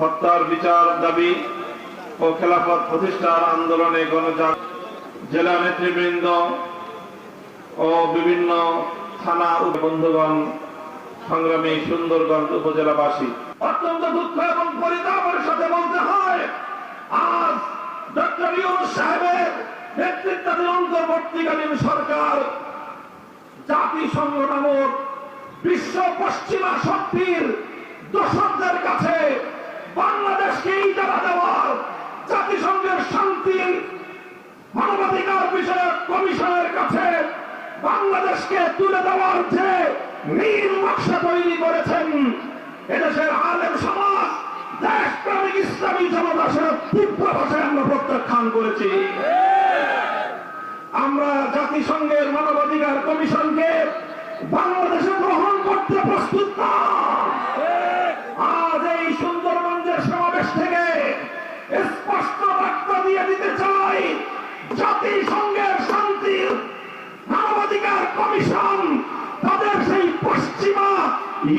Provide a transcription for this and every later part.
হত্যার বিচার দাবি ও খেলাফত প্রতিষ্ঠার আন্দোলনে গণজাগ জেলা নেতৃবৃন্দ ও বিভিন্ন থানা বন্ধুগণ সংগ্রামী সুন্দরগঞ্জ উপজেলাবাসী। অত্যন্ত দুঃখ এবং পরিতাপের সাথে বলতে হয়, আজ ডক্টর ইউনুস সাহেবের নেতৃত্বাধীন অন্তর্বর্তীকালীন সরকার জাতিসংঘ নামক বিশ্ব পশ্চিমা শক্তির দোষকদের কাছে বাংলাদেশকে ইজারা জাতিসংঘের শান্তি, মানবাধিকার বিষয়ক কমিশনের কাছে বাংলাদেশকে তুলে দেওয়ার যে নীল তৈরি করেছেন এদেশের আলেম সমাজ, দেশপ্রেমিক ইসলামী জনতা তীব্র ভাষায় আমরা প্রত্যাখ্যান করেছি। আমরা জাতিসংঘের মানবাধিকার কমিশনকে বাংলাদেশে গ্রহণ করতে প্রস্তুত না। জাতিসংঘের শান্তির মানবাধিকার কমিশন, তাদের সেই পশ্চিমা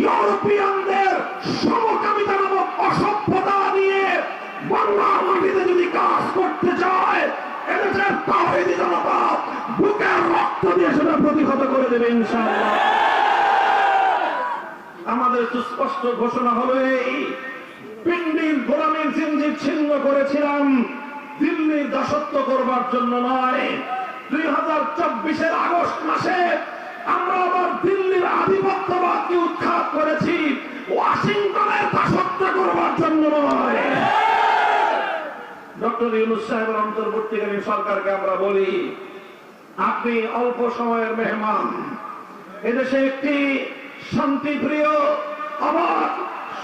ইউরোপিয়ানদের সমকামিতা নামক অসভ্যতা নিয়ে বাংলার যদি কাজ করতে চায়, এদেশের তাহিদি জনতা বুকের রক্ত দিয়ে সেটা প্রতিহত করে দেবে আমাদের সুস্পষ্ট ঘোষণা হলো এই পিন্ডির গোলামীর জিনজির ছিন্ন করেছিলাম। দিল্লির দাসত্ব করবার জন্য নয়। দুই হাজার চব্বিশের আগস্ট মাসে আমরা আবার দিল্লির আধিপত্যবাদকে উৎখাত করেছি। ওয়াশিংটনের দাসত্ব করবার জন্য নয়। ডক্টর ইউনুস সাহেবের অন্তর্বর্তীকালীন সরকারকে আমরা বলি, আপনি অল্প সময়ের মেহমান। এদেশে একটি শান্তিপ্রিয় আবার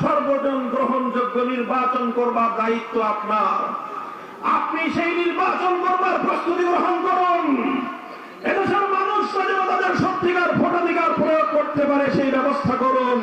সর্বজন গ্রহণযোগ্য নির্বাচন করবার দায়িত্ব আপনার। আপনি সেই নির্বাচন করবার প্রস্তুতি গ্রহণ করুন। এদেশের মানুষ তাদের সত্যিকার ভোটাধিকার প্রয়োগ করতে পারে সেই ব্যবস্থা করুন।